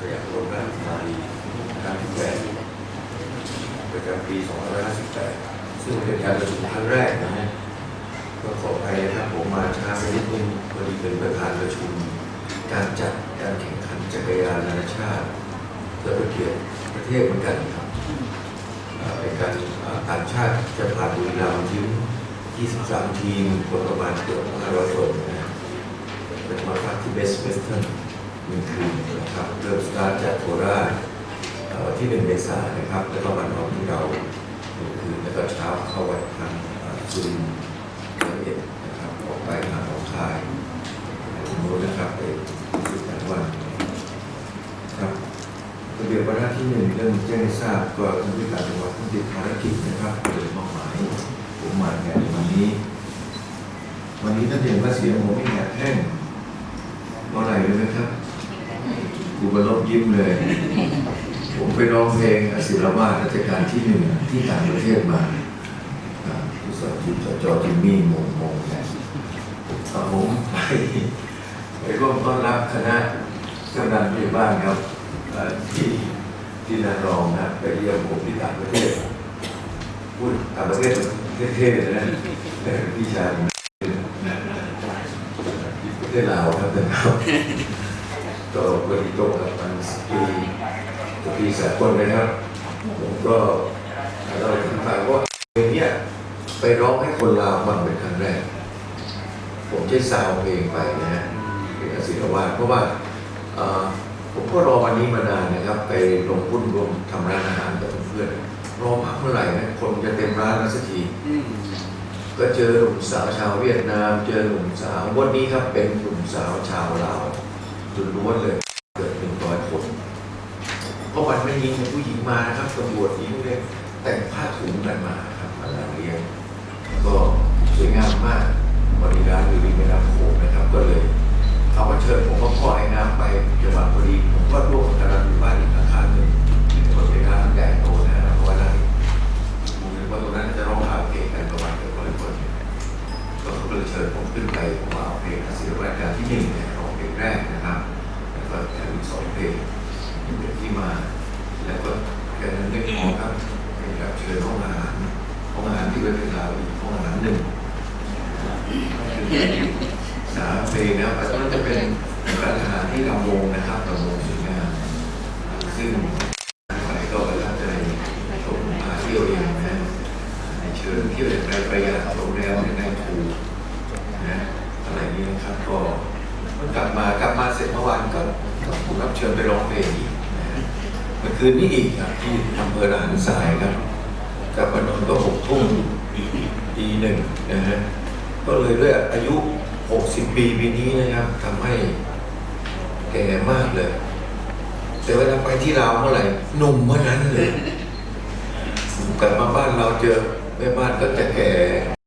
สยามรมราชกุมารีครั้งที่แปดประจำปี2558 ซึ่งเป็นการประชุมครั้งแรกนะฮะก็ขออภัยนะครับผมมาช้าไปนิดนึงพอดีเป็นประธานประชุม การจัดการแข่งขันจักรยานนานาชาติเพื่อเป็นเกียรติประเทศเหมือนกันครับเป็นการต่างชาติจะผ่านบุรีรัมย์ถึง23 ทีมคนประมาณเกือบ500คนนะฮะเป็นมาพักที่เบสเวสเทิร์น หนึ่งคืนนะครับเริ่มสตาร์ทจากโคราชเอ่อวันที่1เมษายนนะครับ แล้วก็มานอนที่เราหนึ่งคืนแล้วก็เช้าเข้าวัดทางเอ่อสุรินทร์ร้อยเอ็ดนะครับออกไปหาหนองคายตรงนู้นนะครับไปสิบแปดวันครับระเบียบวาระที่หนึ่งเรื่องแจ้งให้ทราบก็ท่านผู้การจังหวัดท่านติดภารกิจนะครับโดยมอบหมายผมมาในวันนี้ วันนี้ท่านเห็นว่าเสียงผมไม่แหบแห้งเพราะอะไรรู้ไหมครับ กูบรลบยิ้มเลย ผมไปร้องเพลงอศิรวาสรัชกาลที่หนึ่งที่ต่างประเทศมาผู้สอนจิตจอจิมมี่มงมงเนี่ยเอาผมไปไปร่วมต้อนรับคณะกำนันผู้ใหญ่บ้านครับที่ที่นางรองนะไปเยี่ยมผมที่ต่างประเทศพูดต่างประเทศเท่ๆเลยนะแต่พี่ชายผมประเทศลาวครับแต่ครับ ก็วันนี้ตรงกับมันสกีสกีสากลนะครับ ผมก็เราถึงฟังว่าเพลงเนี้ยไปร้องให้คนลาวฟังเป็นครั้งแรก ผมใช้ซาวเพลงไปนะฮะเป็นอศิรวาเพราะว่าผมก็รอวันนี้มานานนะครับ ไปลงหุ้นรวมทำร้านอาหารกับเพื่อนรอพักเมื่อไหร่นะคนจะเต็มร้านแล้วสักทีก็เจอหนุ่มสาวชาวเวียดนาม เจอหนุ่มสาววันนี้ครับเป็นหนุ่มสาวชาวลาว ล้วนเลยเกิดหนึ่งร้อยคนเพราะวันไม่ยิงผู้หญิงมานะครับตำรวจหญิงเลยแต่งผ้าถุงกันมาครับมาลาเรียงก็สวยงามมากบริการอยู่ริมแม่น้ำโขงนะครับ ก็เลยเขาก็เชิญผมก็พ่อไอ้น้ำไปจังหวัดพอดีผมก็ร่วมกับการอยู่บ้านอีกอาคารหนึ่งที่เป็นเป็นร้านใหญ่โตนะครับเพราะว่าได้ผมคิดว่าตรงนั้นจะร้องคาราโอเกะกันประมาณเกือบร้อยคนก็เขาเลยเชิญผมขึ้นไปผมเอาเพลงศิลปะการที่หนึ่งเนี่ยร้องเพลงแรกนะ เพลงเป็นที่มา แล้วก็แค่นั้นไม่พอครับเป็นรับเชิญห้องอาหารห้องอาหารที่เป็นราวอีกห้องอาหารหนึ่งสาเพลงนะครับแต่ต้องจะเป็นร้านอาหารที่ลำวงนะครับลำวงสวยงามซึ่งไปก็ประทับใจผมมาเที่ยวเองนะในเชิญเที่ยวอย่างไรประหยัดโรงแรมอย่างไรถูกนะอะไรนี้นะครับก็กลับมา ไปร้องเพลงอีกนะเมื่อคืนนี้อีกครับที่อำเภอหลานทรายครับกลับมานอนก็หกทุ่มตีหนึ่งนะฮะก็เลยด้วยอายุ 60 ปีปีนี้นะครับทำให้แก่มากเลย แต่เวลาไปที่ลาวเมื่อไหร่หนุ่มเมื่อนั้นเลยกลับมาบ้านเราเจอแม่บ้านก็จะแก่